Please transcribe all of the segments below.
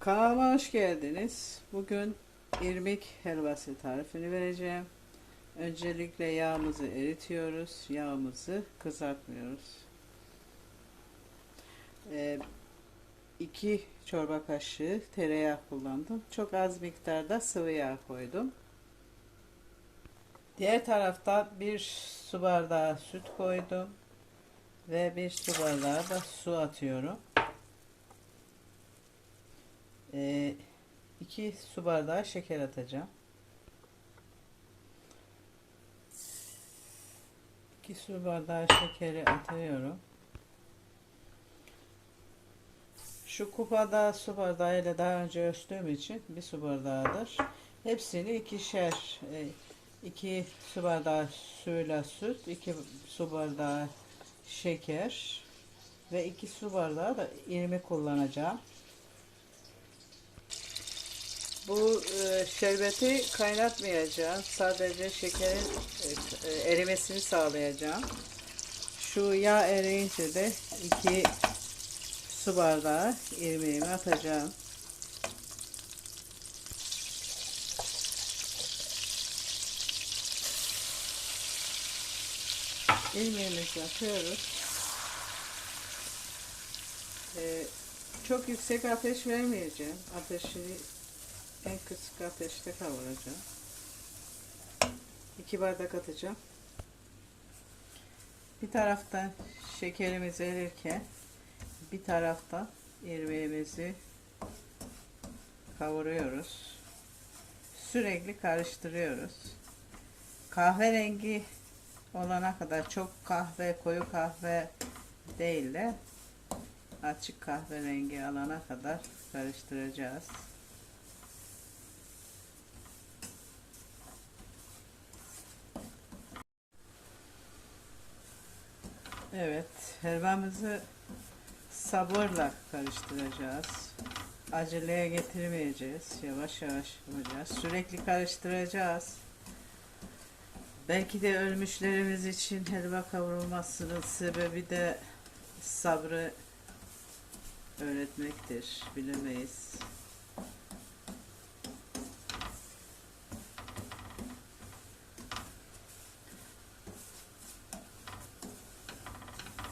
Kanalıma hoş geldiniz. Bugün irmik helvası tarifini vereceğim. Öncelikle yağımızı eritiyoruz. Yağımızı kızartmıyoruz. 2 çorba kaşığı tereyağı kullandım. Çok az miktarda sıvı yağ koydum. Diğer tarafta bir su bardağı süt koydum. Ve bir su bardağı da su atıyorum. 2 su bardağı şeker atacağım. 2 su bardağı şekeri atıyorum. Şu kupada su bardağı ile daha önce ölçtüğüm için bir su bardağıdır. Hepsini ikişer, e, iki su bardağı suyla süt, iki su bardağı şeker ve iki su bardağı da irmik kullanacağım. Bu e, şerbeti kaynatmayacağım. Sadece şekerin e, e, erimesini sağlayacağım. Şu yağ eriyince de iki su bardağı irmiğimi atacağım. İrmiğimizi atıyoruz. Ee, çok yüksek ateş vermeyeceğim. Ateşini en kısık ateşte kavuracağım. 2 bardak atacağım. Bir taraftan şekerimiz erirken bir taraftan irmiğimizi kavuruyoruz. Sürekli karıştırıyoruz. Kahverengi olana kadar çok kahve, koyu kahve değil de açık kahverengi alana kadar karıştıracağız. Evet, helvamızı sabırla karıştıracağız. Aceleye getirmeyeceğiz. Yavaş yavaş yapacağız. Sürekli karıştıracağız. Belki de ölmüşlerimiz için helva kavrulmasının sebebi de sabrı öğretmektir. Bilemeyiz.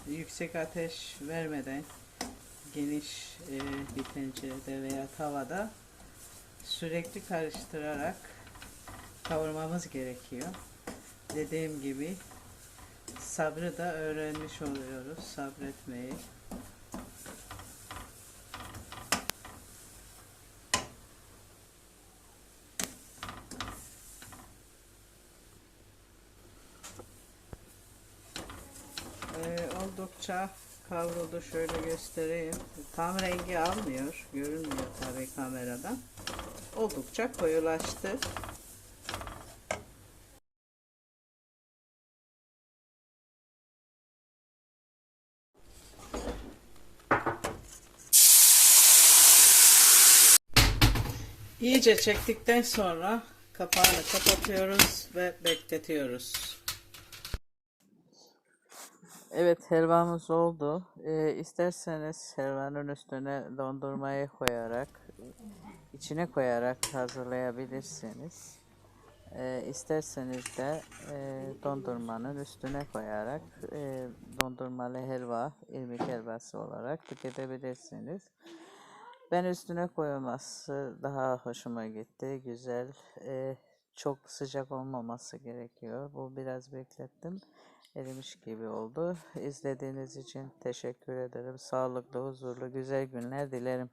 Yüksek ateş vermeden geniş e, bir tencerede veya tavada sürekli karıştırarak kavurmamız gerekiyor. Dediğim gibi sabrı da öğrenmiş oluyoruz. Sabretmeyi. Oldukça kavruldu. Şöyle göstereyim. Tam rengi almıyor. Görünmüyor tabii kameradan. Oldukça koyulaştı. İyice çektikten sonra kapağını kapatıyoruz ve bekletiyoruz. Evet helvamız oldu. Ee, isterseniz helvanın üstüne dondurmayı koyarak, içine koyarak hazırlayabilirsiniz. Ee, isterseniz de e, dondurmanın üstüne koyarak e, dondurmalı helva, irmik helvası olarak tüketebilirsiniz. Ben üstüne koyması daha hoşuma gitti. Güzel. E, çok sıcak olmaması gerekiyor. Bu biraz beklettim erimiş gibi oldu. İzlediğiniz için teşekkür ederim. Sağlıklı, huzurlu, güzel günler dilerim.